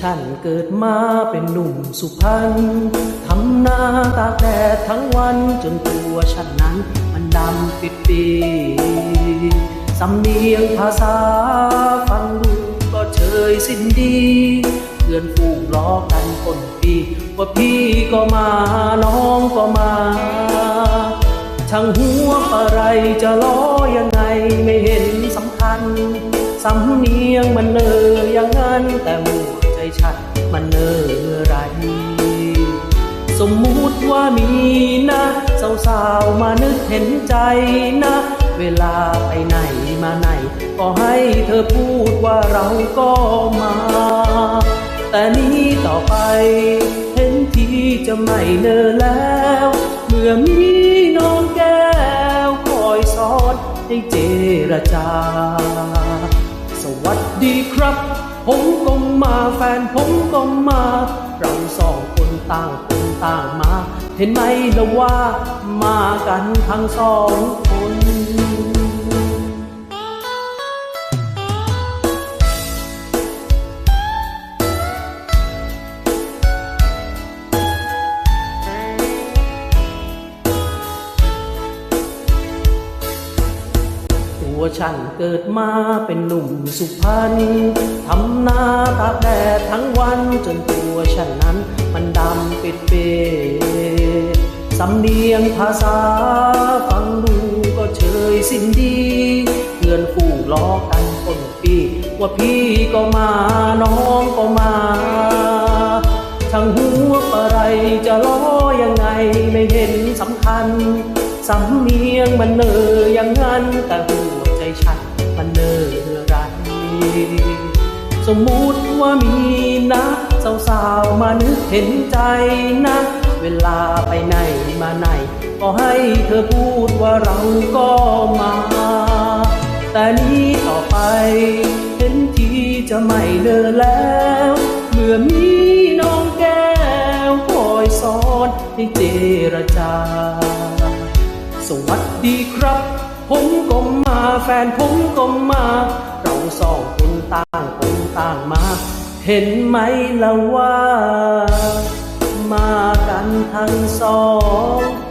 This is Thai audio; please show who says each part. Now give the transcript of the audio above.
Speaker 1: ฉันเกิดมาเป็นหนุ่มสุพรรณทำหน้าตาแดดทั้งวันจนตัวฉันนั้นมันดำปิดปีสำเนียงภาษาฟังดูก็เชยสิ้นดีเพื่อนฝูงล้อกันคนปีว่าพี่ก็มาน้องก็มาช่างหัวอะไรจะล้อยังไงไม่เห็นสำคัญสำเนียงมันเนออย่างนั้นแต่ ไร สมมุติว่ามีนะสาวๆมานึกเห็นใจนะ เวลาไปไหนมาไหน ก็ให้เธอพูดว่าเราก็มา แต่นี้ต่อไป เห็นทีจะไม่เนอแล้ว เมื่อมีน้องแก้วคอยสอนให้เจรจา สวัสดีครับ ผมก็มาแฟนผมก็มา เราสองคนต่างคนต่างมา เห็นไหมละว่ามากันทั้งสองคน วฉันเกิดมาเป็นหนุ่มสุพรรณทำนาตากแดดทั้งวันจนตัวฉันนั้น มันดำเปิดเปสำเนียงภาษาฟังดูก็เชยสิ้นดีเพื่อนฝูล้อกันคนปีว่าพี่ก็มาน้องก็มาช่างหัวอะไรจะล้อยังไงไม่เห็นสำคัญสำเนียงมันเนออย่างนั้นแต่หัว ใจฉันมันเนอไรสมมุติว่ามีนะสาวๆมานึกเห็นใจนะ เวลาไปไหนมาไหน ก็ให้เธอพูดว่าเราก็มา แต่นี้ต่อไป เห็นทีจะไม่เดินแล้ว เมื่อมีน้องแก้วคอยสอนให้เจรจา สวัสดีครับ ผมก็ม แฟนผมก็มา เราสองคนต่างคนต่างมา เห็นไหมละว่า มากันทั้งสอง